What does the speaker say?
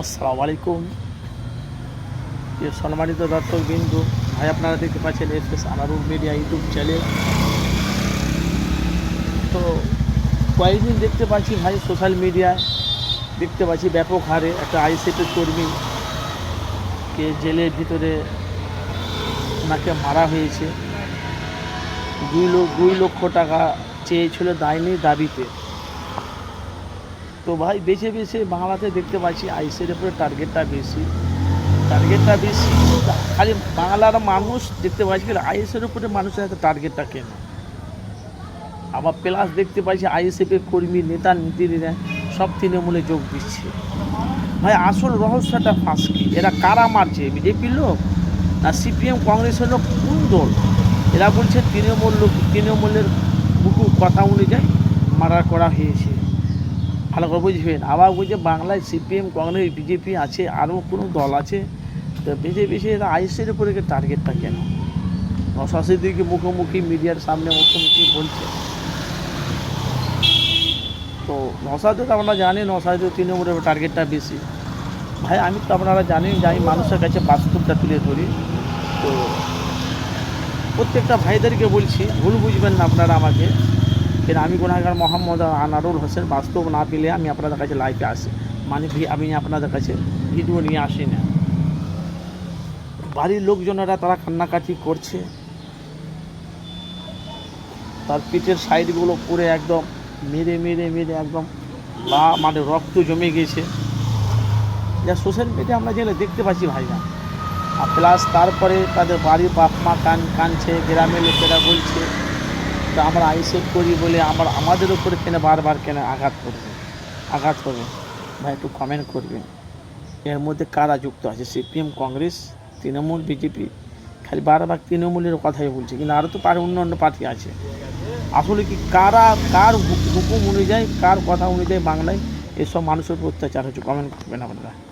আসসালামু আলাইকুম। সম্মানিত দর্শক বিন্দু ভাই আপনারা দেখতে পাচ্ছেন S S Anarul media YouTube channel. তো কয়েকদিন দেখতে পাচ্ছি ভাই সোশ্যাল মিডিয়ায়, দেখতে পাচ্ছি ব্যাপক হারে একটা আইসিপি কর্মীকে জেলের ভিতরে ওনাকে মারা হয়েছে। দুই লোক দুই লক্ষ টাকা চেয়েছিল দায়নি দাবিতে। তো ভাই বেছে বেছে বাংলাতে দেখতে পাচ্ছি আইসের উপরে টার্গেটটা বেশি। টার্গেটটা বেশি খালি বাংলার মানুষ দেখতে পাচ্ছি কিন্তু আইএসের উপরে মানুষের হাতে টার্গেটটা কেন? আবার প্লাস দেখতে পাচ্ছি আইএসএফের কর্মী, নেতা নীতিরা সব তৃণমূলে যোগ দিচ্ছে। ভাই, আসল রহস্যটা ফাঁস কি? এরা কারা মারছে বিজেপির লোক না সিপিএম কংগ্রেসের লোক? কোন দল? এরা বলছে তৃণমূল লোক, তৃণমূলের বুকু কথা অনুযায়ী মারা করা হয়েছে। ভালো করে বুঝবেন। আবার বলছে, বাংলায় সিপিএম, কংগ্রেস, বিজেপি আছে, আরও কোনো দল আছে? তো বেছে এরা আইসের উপরে টার্গেটটা কেন? দিকে মুখোমুখি মিডিয়ার সামনে মুখোমুখি বলছে। তো নশাতে তো আমরা জানি নশাতে তৃণমূলের টার্গেটটা বেশি। ভাই, আমি তো আপনারা জানেন যে আমি মানুষের কাছে বাস্তবটা তুলে ধরি। তো প্রত্যেকটা ভাইদেরকে বলছি, ভুল বুঝবেন না আপনারা আমাকে। কিন্তু আমি গুণাগার মোহাম্মদ আনারুল হোসেন বাস্তব না পেলে আমি আপনাদের কাছে লাইভে আসি মানে আমি আপনাদের কাছে ভিডিও নিয়ে আসি না বাড়ির লোকজনেরা তারা কান্নাকাটি করছে তার পিঠের সাইডগুলো পুরো একদম মেরে মেরে মেরে একদম বা মানে রক্ত জমে গেছে যা সোশ্যাল মিডিয়া আমরা যেগুলো দেখতে পাচ্ছি ভাইরা আর প্লাস তারপরে তাদের বাড়ির বাপ মা কান কানছে গ্রামের লোকেরা বলছে তো আমরা আইসেফ করি বলে আমার, আমাদের উপরে কেন বারবার কেন আঘাত করবে? আঘাত করবে ভাই, একটু কমেন্ট করবেন। এর মধ্যে কারা যুক্ত আছে? CPM, Congress, Trinamool, BJP? খালি বারবার তৃণমূলের কথাই বলছে। কিন্তু আরও তো অন্য অন্য পার্টি আছে। আসলে কি কারা, কার হুকুম অনুযায়ী, কার কথা অনুযায়ী বাংলায় এসব মানুষের উপর অত্যাচার হচ্ছে? কমেন্ট করবেন আপনারা।